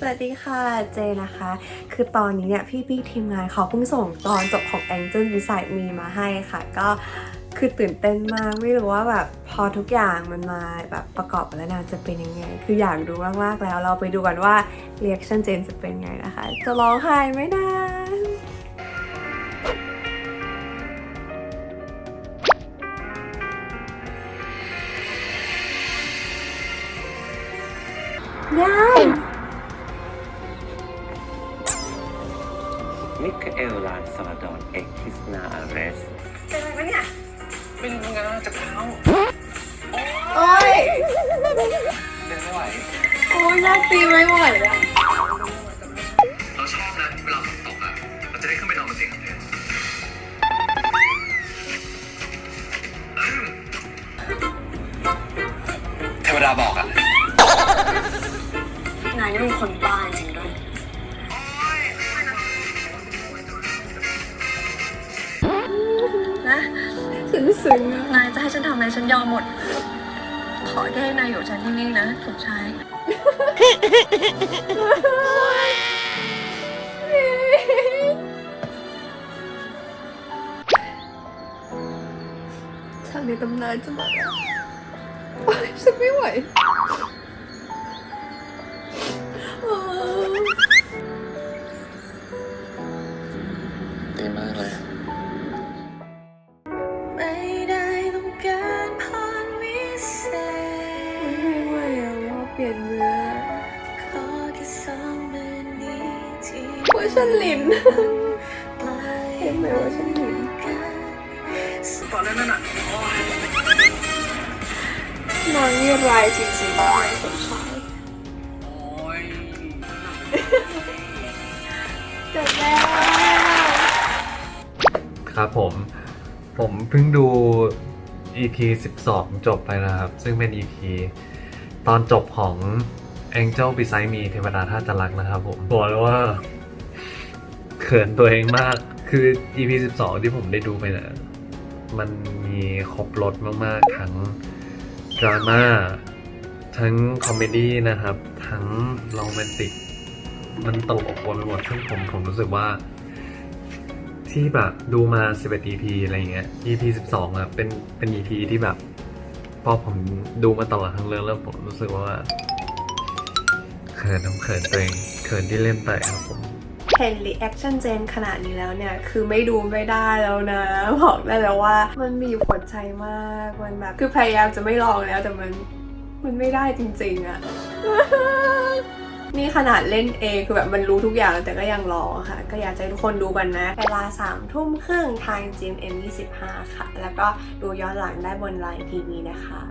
สวัสดีค่ะเจนะคะ คือตอนนี้เนี่ยพี่พี่ทีมงานเขาเพิ่งส่งตอนจบของ Angel Beside Me มาให้ค่ะ ก็คือตื่นเต้นมากไม่รู้ว่าแบบพอทุกอย่างมันมาแบบประกอบแล้วนานจะเป็นยังไง คืออยากดูมากๆแล้วเราไปดูกันว่า reaction เจนจะเป็นไงนะคะ จะร้องไห้ไหมนะย่า มิคาเอลลานซาลาดอนเอ็กคิสนาอาเรสไม่รู้งานจะเท้าโอ้ยเดินไม่ไหวโอ้ยน่าตีไม่ไหวแล้วเราชอบนะเวลาฝนตกอะเราจะได้ขึ้นไปนอนบนเตียงกับเพื่อนเทวดาบอกอะนายนี่เป็นคนบ้าจริงด้วย นะซึ้งซึ้งนายจะให้ฉันทำอะไรฉันยอมหมด ขอแค่นายอยู่ฉันที่นี่นะสมชายฉากในตำนานจะมาแล้วฉันไม่ไหว เปลี่ยนเนื้อขอแค่สองมือนี้ที่เวอร์ชันลิ้นปล่อยเห็นไหมเวอร์ชันลิ้นกันตอนนั้นน่ะนางนี่ร้ายจริงๆนายสมชายโอ้ยจบแล้ว ครับผม ผมเพิ่งดู EP 12 จบไปนะครับ ซึ่งเป็น EP ตอนจบของ Angel Beside Me เทวดาท่าจะรักนะครับผมบอกเลยว่าเขินตัวเองมากคือ EP 12 ที่ผมได้ดูไปเนี่ยมันมีครบรถมากๆ ทั้งดราม่าทั้งคอมเมดี้นะครับ ทั้งโรแมนติก มันตลกวนไปหมดซึ่งผมผมรู้สึกว่า ที่แบบดูมา11 EP อะไรเงี้ย EP 12อะเป็นเป็น EP ที่แบบ พอผมดูมาตลอดทั้งเรื่องแล้วผมรู้สึกว่าเขินน้ำเขินตัวเองเขินที่เล่นไปครับผมเห็นรีแอคชั่นเจนขนาดนี้แล้วเนี่ย คือไม่ดูไม่ได้แล้วนะ บอกได้แล้วว่ามันมีผลใจมากมันแบบคือพยายามจะไม่ลองแล้วแต่มัน มันไม่ได้จริงๆอะ นี่ขนาดเล่นเองคือแบบมันรู้ทุกอย่างแต่ก็ยังรอค่ะ ก็อยากให้ทุกคนดูกันนะ เวลา3ามทุ่มครึ่งทาง GMM 25 ค่ะ แล้วก็ดูย้อนหลังได้บนไลน์ทีวีนะคะ